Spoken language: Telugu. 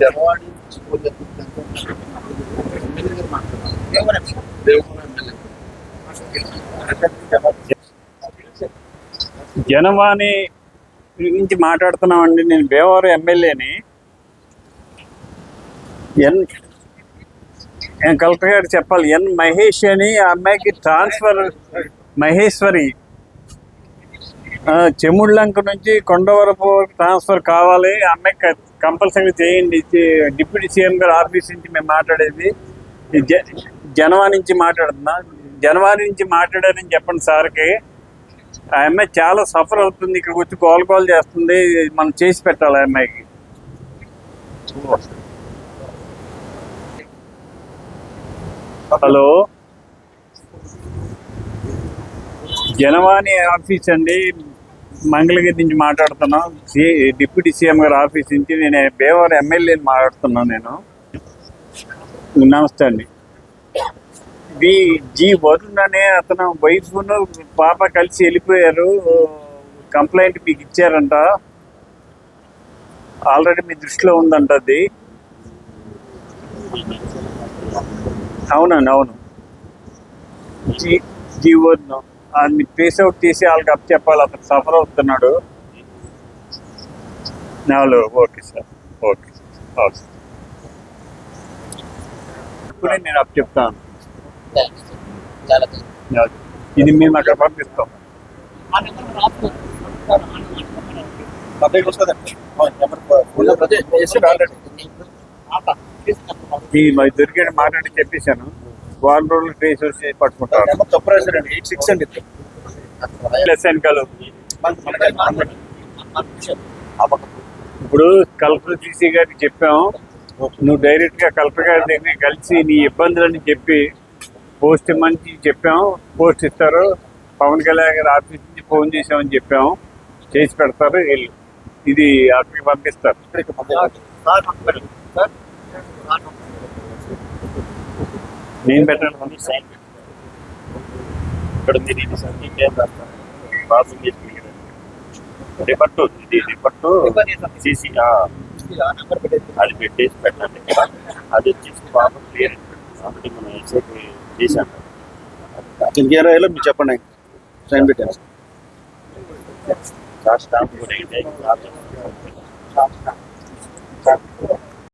జనవాడి జనవాణి గురించి మాట్లాడుతున్నామండి. నేను భీమవరం ఎమ్మెల్యేని. ఎన్ నేను కలెక్టర్ గారు చెప్పాలి. ఎన్ మహేష్ అని ఆ అమ్మాయికి ట్రాన్స్ఫర్ మహేశ్వరి. చెముళ్ళంక నుంచి కొండవరపు ట్రాన్స్ఫర్ కావాలి. ఆ అమ్మాయికి కంపల్సరీ చేయండి. డిప్యూటీ సీఎం గారు ఆఫీస్ నుంచి మేము మాట్లాడేది. జ- జనవా నుంచి మాట్లాడుతున్నా. జనవరి నుంచి మాట్లాడారని చెప్పండి సార్కి. ఆ అమ్మాయి చాలా సఫర్ అవుతుంది. ఇక్కడికి వచ్చి కాల్ కాల్ చేస్తుంది. మనం చేసి పెట్టాలి ఆ అమ్మాయికి. హలో. జనవాణి ఆఫీస్ అండి. మంగళగిరి నుంచి మాట్లాడుతున్నాం. సి డిప్యూటీ సీఎం గారి ఆఫీస్ నుంచి నేను బేవర్ ఎమ్మెల్యేని మాట్లాడుతున్నాను నేను. నమస్తే అండి. ఇది జీ వరుణ్ అనే అతను వైఫ్ను పాప కలిసి వెళ్ళిపోయారు. కంప్లైంట్ మీకు ఇచ్చారంట. ఆల్రెడీ మీ దృష్టిలో ఉందంట అది. అవునండి అవును. జీ జీ వరుణ్ అది ట్రేస్ అవుట్ చేసి వాళ్ళకి అప్ చెప్పాలి అతను సఫర్ అవుతున్నాడు. నాలో ఓకే సార్ ఓకే ఓకే. ఇప్పుడే నేను అప్ చెప్తాను ఇది మేము అక్కడ పంపిస్తాం. అదే ఆల్రెడీ. ఈ మరి దొరికిన మాట్లాడి చెప్పేశాను. వారం రోజులు ట్రేస్ వచ్చి పట్టుకుంటారు. తప్పు రాశారండి ఎయిట్ సిక్స్ అండి. ప్లస్ వెనకాల. ఇప్పుడు కలెక్టర్ జీసీ గారికి చెప్పాము. నువ్వు డైరెక్ట్గా కలెక్టర్ గారి దగ్గర కలిసి నీ ఇబ్బందులని చెప్పి పోస్ట్ ఇమ్మని చెప్పాము. పోస్ట్ ఇస్తారు. పవన్ కళ్యాణ్ గారి ఆఫీస్ నుంచి ఫోన్ చేసామని చెప్పాము. చేసి పెడతారు వెళ్ళు. ఇది అక్కడికి పంపిస్తారు. ఇక్కడికి నేను పెట్టాలి ఇక్కడ మీరు ఇది సంఖ్య ఏం రాస్తారు బాబు రిపట్టు ఇది రిపట్టు సీసీ అది పెట్టేసి పెట్టండి. అది వచ్చేసి బాబు క్లియర్ కాబట్టి మనం ఎస్ఐకి చేశాం. మీరు చెప్పండి. సైన్ పెట్టాను Josh Down, good evening.